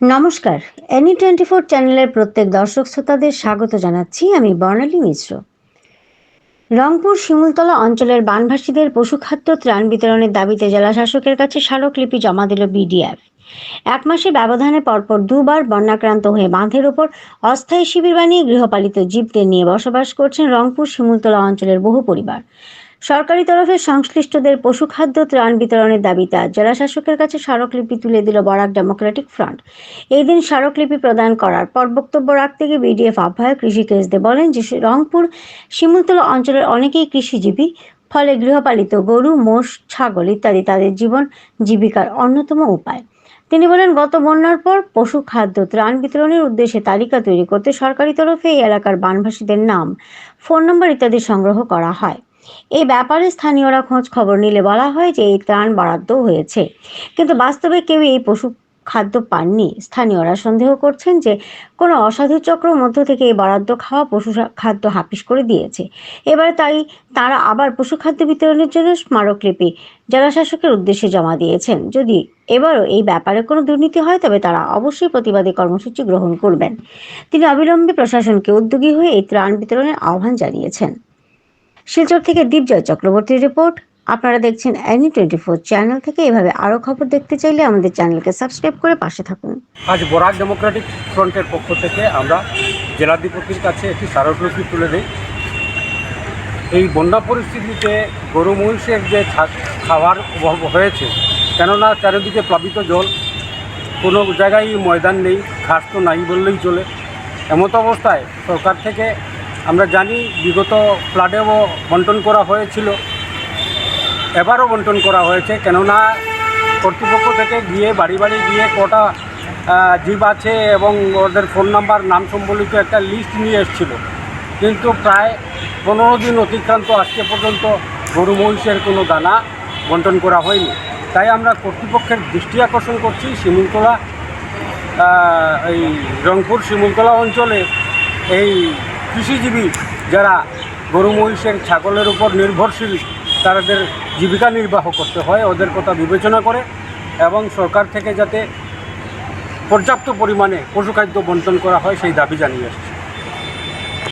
নমস্কার। Any twenty four চ্যানেলের প্রত্যেক দর্শক শ্রোতাদের স্বাগত জানাচ্ছি আমি বর্ণালী মিশ্র। রংপুর শিমুলতলা অঞ্চলের বানভাসীদের পশুখাদ্য ত্রাণ বিতরণের দাবিতে জেলা শাসকের কাছে স্মারকলিপি জমা দিল বিডিএফ এক মাসে ব্যবধানে পরপর দুবার বন্যাক্রান্ত হয়ে বাঁধের ওপর অস্থায়ী শিবির বানিয়ে গৃহপালিত জীবদের নিয়ে বসবাস করছেন রংপুর শিমুলতলা অঞ্চলের বহু পরিবার। সরকারি তরফে সংশ্লিষ্টদের পশুখাদ্য ত্রাণ বিতরণের দাবিতে আজ জেলা শাসকের কাছে স্মারকলিপি তুলে দিল বরাক ডেমোক্রেটিক ফ্রন্ট। এই দিন স্মারকলিপি প্রদান করার পর বক্তব্য রাখতে গিয়ে বিডিএফ আহ্বায়ক ঋষিকেশ দে বলেন যে রংপুর, শিমুলতলা অঞ্চলের অনেকেই কৃষিজীবী, ফলে গৃহপালিত গরু, মোষ, ছাগল ইত্যাদি তাদের জীবন জীবিকার অন্যতম উপায়। তিনি বলেন, গত বন্যার পর পশু খাদ্য ত্রাণ বিতরণের উদ্দেশ্যে তালিকা তৈরি করতে সরকারি তরফে এই এলাকার বানভাসীদের নাম, ফোন নম্বর ইত্যাদি সংগ্রহ করা হয়। এই ব্যাপারে স্থানীয়রা খোঁজ খবর নিলে বলা হয় যে এই ত্রাণ বরাদ্দ হয়েছে। কিন্তু বাস্তবে কেউ এই পশু খাদ্য পাননি। স্থানীয়রা সন্দেহ করছেন যে কোনো অসাধু চক্র মধ্য থেকে এই বরাদ্দ খাওয়া পশু খাদ্য হাপিস করে দিয়েছে। এবার তাই তারা আবার পশু খাদ্য বিতরণের জন্য স্মারকলিপি জেলা শাসকের উদ্দেশ্যে জমা দিয়েছেন। যদি এবারও এই ব্যাপারে কোনো দুর্নীতি হয়, তবে তারা অবশ্যই প্রতিবাদী কর্মসূচি গ্রহণ করবেন। তিনি অবিলম্বে প্রশাসনকে উদ্যোগী হয়ে এই ত্রাণ বিতরণের আহ্বান জানিয়েছেন। শিলচর থেকে দীপজয় চক্রবর্তীর রিপোর্ট। আপনারা দেখছেন অ্যানি টোয়েন্টি ফোর চ্যানেল থেকে এভাবে আরও খবর দেখতে চাইলে আমাদের চ্যানেলকে সাবস্ক্রাইব করে পাশে থাকুন। আজ বরাক ডেমোক্রেটিক ফ্রন্টের পক্ষ থেকে আমরা জেলাধিপতির কাছে একটি স্মারকলিপি তুলে দিই। এই বন্যা পরিস্থিতিতে গরু মহিষের যে খাবার হয়েছে, কেননা চারিদিকে প্লাবিত জল, কোনো জায়গায় ময়দান নেই, ঘাস তো নাই বললেই চলে। এমত অবস্থায় সরকার থেকে আমরা জানি বিগত ফ্লাডেও বন্টন করা হয়েছিল। এবারও বন্টন করা হয়েছে, কেননা কর্তৃপক্ষ থেকে গিয়ে, বাড়ি বাড়ি গিয়ে কটা জীব আছে এবং ওদের ফোন নাম্বার, নাম সম্বলিত একটা লিস্ট নিয়ে এসেছিল। কিন্তু প্রায় পনেরো দিন অতিক্রান্ত, আজকে পর্যন্ত গরু, মহিষের কোনো দানা বন্টন করা হয়নি। তাই আমরা কর্তৃপক্ষের দৃষ্টি আকর্ষণ করছি, শিমুলতলা এই রংপুর, শিমুলতলা অঞ্চলে এই কৃষিজীবী যারা গরু মহিষের ছাগলের উপর নির্ভরশীল তাদের জীবিকা নির্বাহ করতে হয়, ওদের কথা বিবেচনা করে এবং সরকার থেকে যাতে পর্যাপ্ত পরিমাণে পশুখাদ্য বন্টন করা হয় সেই দাবি জানিয়ে এসেছে